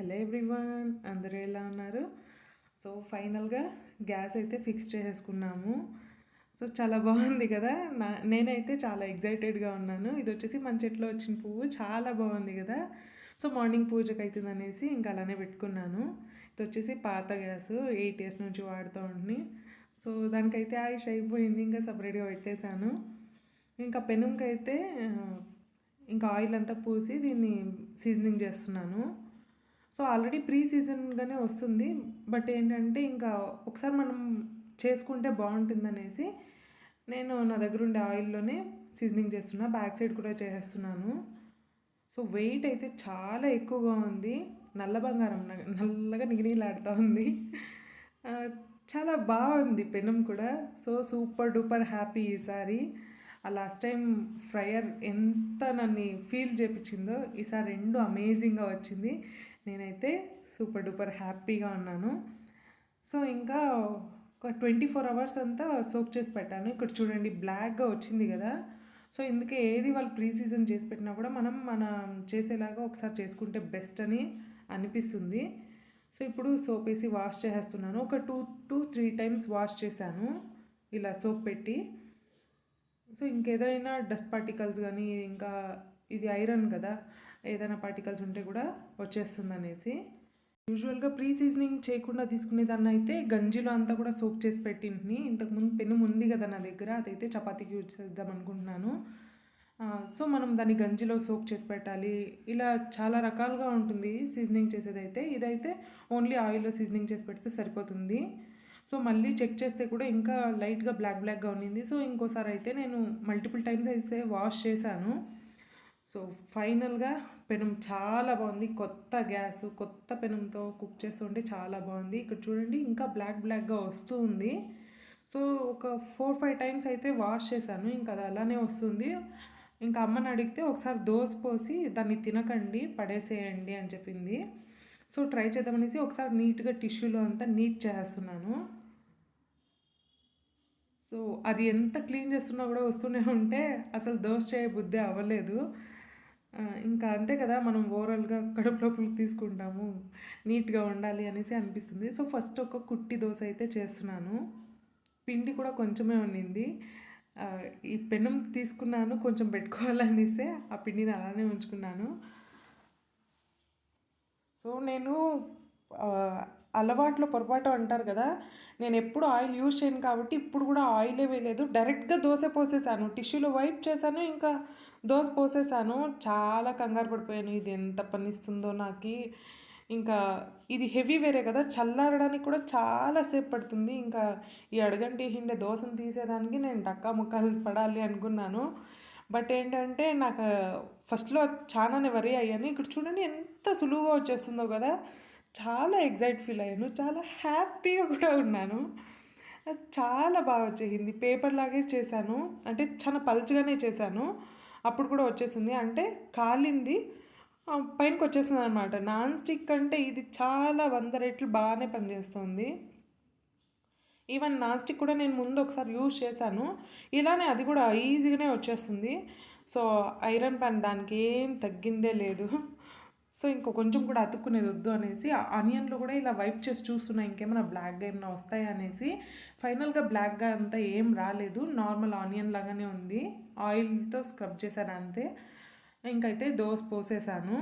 Hello everyone అందరూ ఎలా ఉన్నారు? సో ఫైనల్గా గ్యాస్ అయితే ఫిక్స్ చేసేసుకున్నాము. సో చాలా బాగుంది కదా? నా నేనైతే చాలా ఎగ్జైటెడ్గా ఉన్నాను. ఇది వచ్చేసి మన చెట్లో వచ్చిన పువ్వు చాలా బాగుంది కదా? సో మార్నింగ్ పూజకి అవుతుంది అనేసి ఇంకా అలానే పెట్టుకున్నాను. ఇది వచ్చేసి పాత గ్యాస్ ఎయిట్ ఇయర్స్ నుంచి వాడుతూ ఉండి సో దానికైతే ఆయుష్ అయిపోయింది ఇంకా సపరేట్గా పెట్టేశాను. ఇంకా పెనుంకి అయితే ఇంకా ఆయిల్ అంతా పూసి దీన్ని సీజనింగ్ చేస్తున్నాను. సో ఆల్రెడీ ప్రీ సీజన్గానే వస్తుంది. బట్ ఏంటంటే ఇంకా ఒకసారి మనం చేసుకుంటే బాగుంటుందనేసి నేను నా దగ్గర ఉండే ఆయిల్లోనే సీజనింగ్ చేస్తున్నా. బ్యాక్ సైడ్ కూడా చేస్తున్నాను. సో వెయిట్ అయితే చాలా ఎక్కువగా ఉంది. నల్ల బంగారం నల్లగా నిగినీలాడుతూ ఉంది. చాలా బాగుంది పెనం కూడా. సో సూపర్ డూపర్ హ్యాపీ ఈసారి ఆ లాస్ట్ టైం ఫ్రయర్ ఎంత నన్ను ఫీల్ చేపించిందో ఈసారి రెండు అమేజింగ్గా వచ్చింది. నేనైతే సూపర్ డూపర్ హ్యాపీగా ఉన్నాను. సో ఇంకా ఒక ట్వంటీ ఫోర్ అవర్స్ అంతా సోక్ చేసి పెట్టాను. ఇక్కడ చూడండి బ్లాక్గా వచ్చింది కదా. సో ఇందుకే ఏది వాళ్ళు ప్రీ సీజన్ చేసి పెట్టినా కూడా మనం మన చేసేలాగా ఒకసారి చేసుకుంటే బెస్ట్ అని అనిపిస్తుంది. సో ఇప్పుడు సోప్ వేసి వాష్ చేసేస్తున్నాను. ఒక two to three times wash చేశాను. ఇలా సోప్ పెట్టి. సో ఇంకేదైనా డస్ట్ పార్టికల్స్ కానీ ఇంకా ఇది ఐరన్ కదా. ఏదైనా పార్టికల్స్ ఉంటే కూడా వచ్చేస్తుంది అనేసి యూజువల్గా ప్రీ సీజనింగ్ చేయకుండా తీసుకునేదాన్ని అయితే గంజిలో అంతా కూడా సోక్ చేసి పెట్టింటిని. ఇంతకుముందు పెను ఉంది కదా నా దగ్గర అదైతే చపాతీకి యూజ్ చేద్దాం అనుకుంటున్నాను. సో మనం దాన్ని గంజిలో సోక్ చేసి పెట్టాలి. ఇలా చాలా రకాలుగా ఉంటుంది సీజనింగ్ చేసేదైతే. ఇదైతే ఓన్లీ ఆయిల్లో సీజనింగ్ చేసి పెడితే సరిపోతుంది. సో మళ్ళీ చెక్ చేస్తే కూడా ఇంకా లైట్గా బ్లాక్ బ్లాక్గా ఉన్నింది సో ఇంకోసారి అయితే నేను మల్టిపుల్ టైమ్స్ అయితే వాష్ చేశాను. సో ఫైనల్గా పెనం చాలా బాగుంది. కొత్త గ్యాస్ కొత్త పెనంతో కుక్ చేస్తుంటే చాలా బాగుంది. ఇక్కడ చూడండి ఇంకా బ్లాక్ బ్లాక్గా వస్తూ ఉంది. సో ఒక ఫోర్ ఫైవ్ టైమ్స్ అయితే వాష్ చేశాను. ఇంకా అది అలానే వస్తుంది. ఇంకా అమ్మని అడిగితే ఒకసారి దోశ పోసి దాన్ని తినకండి పడేసేయండి అని చెప్పింది. సో ట్రై చేద్దామనేసి ఒకసారి నీట్గా టిష్యూలో అంతా నీట్ చేస్తున్నాను. సో అది ఎంత క్లీన్ చేస్తున్నా కూడా వస్తూనే ఉంటే అసలు దోశ చేయ బుద్ధి అవ్వలేదు. ఇంకా అంతే కదా మనం ఓవరాల్గా కడుపు లోపలికి తీసుకుంటాము నీట్గా ఉండాలి అనేసి అనిపిస్తుంది. సో ఫస్ట్ ఒక కుట్టి దోశ అయితే చేస్తున్నాను. పిండి కూడా కొంచెమే ఉన్నింది ఈ పెనం తీసుకున్నాను కొంచెం పెట్టుకోవాలనేసి ఆ పిండిని అలానే ఉంచుకున్నాను. సో నేను అలవాట్లో పొరపాటు అంటారు కదా నేను ఎప్పుడు ఆయిల్ యూజ్ చేయను కాబట్టి ఇప్పుడు కూడా ఆయిలే వేయలేదు. డైరెక్ట్గా దోశ పోసేసాను. టిష్యూలో వైప్ చేశాను ఇంకా దోశ పోసేసాను. చాలా కంగారు పడిపోయాను. ఇది ఎంత పనిస్తుందో నాకు. ఇంకా ఇది హెవీ వేరే కదా. చల్లారడానికి కూడా చాలా సేపు పడుతుంది. ఇంకా ఈ అడగంటి హిండే దోశను తీసేదానికి నేను డక్కా ముక్కలు పడాలి అనుకున్నాను. బట్ ఏంటంటే నాకు ఫస్ట్లో చాలానే వరీ అయ్యాను. ఇక్కడ చూడండి ఎంత సులువుగా వచ్చేస్తుందో కదా. చాలా ఎగ్జైట్ ఫీల్ అయ్యాను. చాలా హ్యాపీగా కూడా ఉన్నాను. చాలా బాగా వచ్చేసింది. పేపర్ లాగే చేశాను. అంటే చాలా పల్చగానే చేశాను. అప్పుడు కూడా వచ్చేసింది. అంటే కాలింది. పైనకి వచ్చేసింది అనమాట నాన్ స్టిక్ అంటే ఇది చాలా వంద రెట్లు బాగానే పనిచేస్తుంది. ఈవెన్ నాన్ స్టిక్ కూడా నేను ముందు ఒకసారి యూజ్ చేశాను. ఇలానే అది కూడా ఈజీగానే వచ్చేస్తుంది. సో ఐరన్ ప్యాన్ దానికి ఏం తగ్గిందే లేదు. సో ఇంకో కొంచెం కూడా అతుక్కునేది వద్దు అనేసి ఆనియన్లో కూడా ఇలా వైప్ చేసి చూస్తున్నా ఇంకేమైనా బ్లాక్గా ఏమైనా వస్తాయా అనేసి. ఫైనల్గా బ్లాక్గా అంతా ఏం రాలేదు. నార్మల్ ఆనియన్ లాగానే ఉంది. ఆయిల్తో స్క్రబ్ చేశాను అంతే. ఇంకైతే దోశ పోసేసాను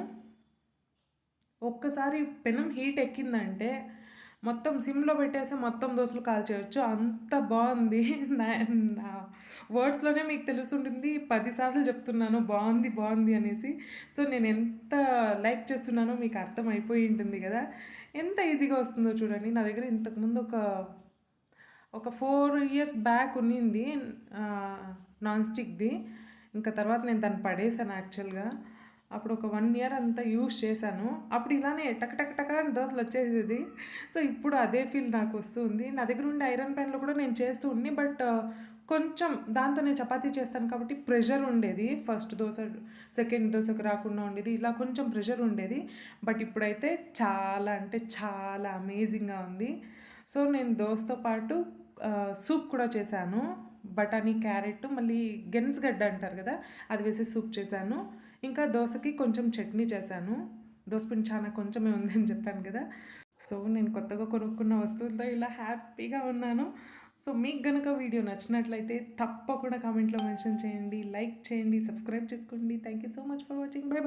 ఒక్కసారి పెనం హీట్ ఎక్కిందంటే మొత్తం సిమ్లో పెట్టేసి మొత్తం దోశలు కాల్చేయచ్చు. అంత బాగుంది. నా వర్డ్స్లోనే మీకు తెలుస్తుంటుంది. పదిసార్లు చెప్తున్నాను. బాగుంది బాగుంది అనేసి. సో నేను ఎంత లైక్ చేస్తున్నానో మీకు అర్థం అయిపోయి ఉంటుంది కదా. ఎంత ఈజీగా వస్తుందో చూడండి. నా దగ్గర ఇంతకుముందు ఒక ఒక ఫోర్ ఇయర్స్ బ్యాక్ ఉన్నింది నాన్ స్టిక్ది. ఇంకా తర్వాత నేను దాన్ని పడేసాను యాక్చువల్గా. అప్పుడు ఒక వన్ ఇయర్ అంతా యూస్ చేశాను. అప్పుడు ఇలానే టక్ అని దోశలు వచ్చేసేది. సో ఇప్పుడు అదే ఫీల్ నాకు వస్తుంది. నా దగ్గర ఉండే ఐరన్ పెన్లు కూడా నేను చేస్తూ ఉండి బట్ కొంచెం దాంతో నేను చపాతీ చేస్తాను కాబట్టి ప్రెషర్ ఉండేది. ఫస్ట్ దోశ సెకండ్ దోశకు రాకుండా ఉండేది. ఇలా కొంచెం ప్రెషర్ ఉండేది. బట్ ఇప్పుడైతే చాలా అంటే చాలా అమేజింగ్గా ఉంది. సో నేను దోశతో పాటు సూప్ కూడా చేశాను. బఠానీ క్యారెట్ మళ్ళీ గెన్స్ గడ్డ అంటారు కదా అది వేసి సూప్ చేశాను. ఇంకా దోశకి కొంచెం చట్నీ చేశాను. దోసపిండి చాలా కొంచెమే ఉందని చెప్పాను కదా. సో నేను కొత్తగా కొనుక్కున్న వస్తువులతో ఇలా హ్యాపీగా ఉన్నాను. సో మీకు గనుక వీడియో నచ్చినట్లయితే తప్పకుండా కామెంట్లో మెన్షన్ చేయండి లైక్ చేయండి సబ్స్క్రైబ్ చేసుకోండి. Thank you so much for watching. Bye.